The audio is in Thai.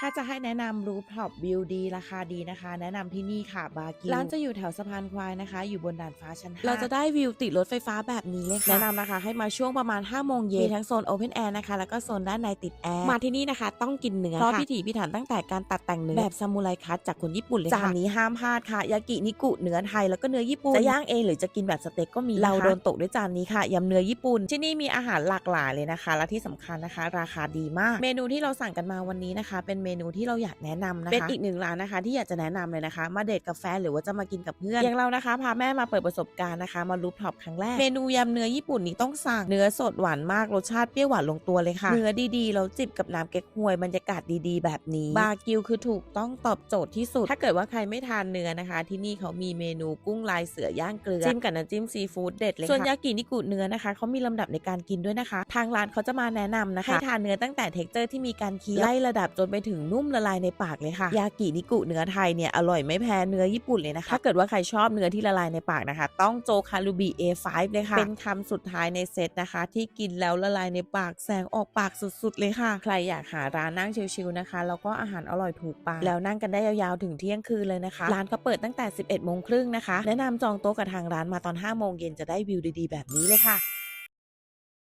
ถ้าจะให้แนะนำรูฟท็อปวิวดีราคาดีนะคะ แนะนำที่นี่ค่ะบากิร้านจะอยู่แถวสะพานควายนะคะ อยู่บนด่านฟ้าชั้น5เราจะได้วิวติดรถไฟฟ้าแบบนี้เลยค่ะแนะนำนะคะ ให้มาช่วงประมาณ5โมงเย็นมีทั้งโซนโอเพนแอร์นะคะ แล้วก็โซนด้านในติดแอร์มาที่นี่นะคะ ต้องกินเนื้อเพราะพิถีพิถันตั้งแต่การตัดแต่งเนื้อแบบซามูไรคัตจากคนญี่ปุ่นเลยค่ะจานนี้ห้ามพลาดค่ะยากินิกุเนื้อไทยแล้วก็เนื้อญี่ปุ่นจะย่างเองหรือจะกินแบบสเต็กก็มีเราโดนตกด้วยจานนี้ค่ะยำเนื้อญี่ปุ่นที่นี่มีอาหารหลากหลายเลยนะคะ และที่สำคัญนะคะ ราคาดีมาก เมนูที่เราสั่งกันมาวันนี้นะคะ เป็นเมนูที่เราอยากแนะนำนะคะ เป็นอีกหนึ่งร้านนะคะ ที่อยากจะแนะนำเลยนะคะ มาเดทกับแฟนหรือว่าจะมากินกับเพื่อน อย่างเรานะคะ พาแม่มาเปิดประสบการณ์นะคะ มารูปท็อปครั้งแรก เมนูยำเนื้อญี่ปุ่นนี้ต้องสั่ง เนื้อสดหวานมาก รสชาติเปรี้ยวหวานลงตัวเลยค่ะ เนื้อดีๆ เราจิบกับน้ำเก๊กฮวย บรรยากาศดีๆ แบบนี้ บาร์กิวคือถูกต้องตอบโจทย์ที่สุด ถ้าเกิดว่าใครไม่ทานเนื้อนะคะ ที่นี่เขามีเมนูกุ้งลายเสือย่างเกลือ จิ้มกับน้ำจิ้มซีฟู้ดเด็ดเลยค่ะส่วนยากินิกุเนื้อนะคะเขามีลำดับในการกินด้วยนะคะ ทางร้านเขาจะมาแนะนำนะคะให้ทานเนื้อตั้งแต่เท็กเจอร์ที่มีการเคี้ยวไล่ระดับจนไปถึงนุ่มละลายในปากเลยค่ะ ยากินิกุเนื้อไทยเนี่ยอร่อยไม่แพ้เนื้อญี่ปุ่นเลยนะคะ ถ้าเกิดว่าใครชอบเนื้อที่ละลายในปากนะคะ ต้องโจคารุบิ A5 เลยค่ะ เป็นคำสุดท้ายในเซตนะคะ ที่กินแล้วละลายในปากแสงออกปากสุดๆเลยค่ะ ใครอยากหาร้านนั่งชิลๆนะคะ แล้วก็อาหารอร่อยถูกปากแล้วนั่งกันได้ยาวๆถึงเที่ยงคืนเลยนะคะ ร้านเขาเปิดตั้งแต่ 11โมงครึ่งนะคะ แนะนำจองโต๊ะกับทางร้านมาตอน5โมงเย็นจะได้วิวดีๆ แบบนี้เลยค่ะ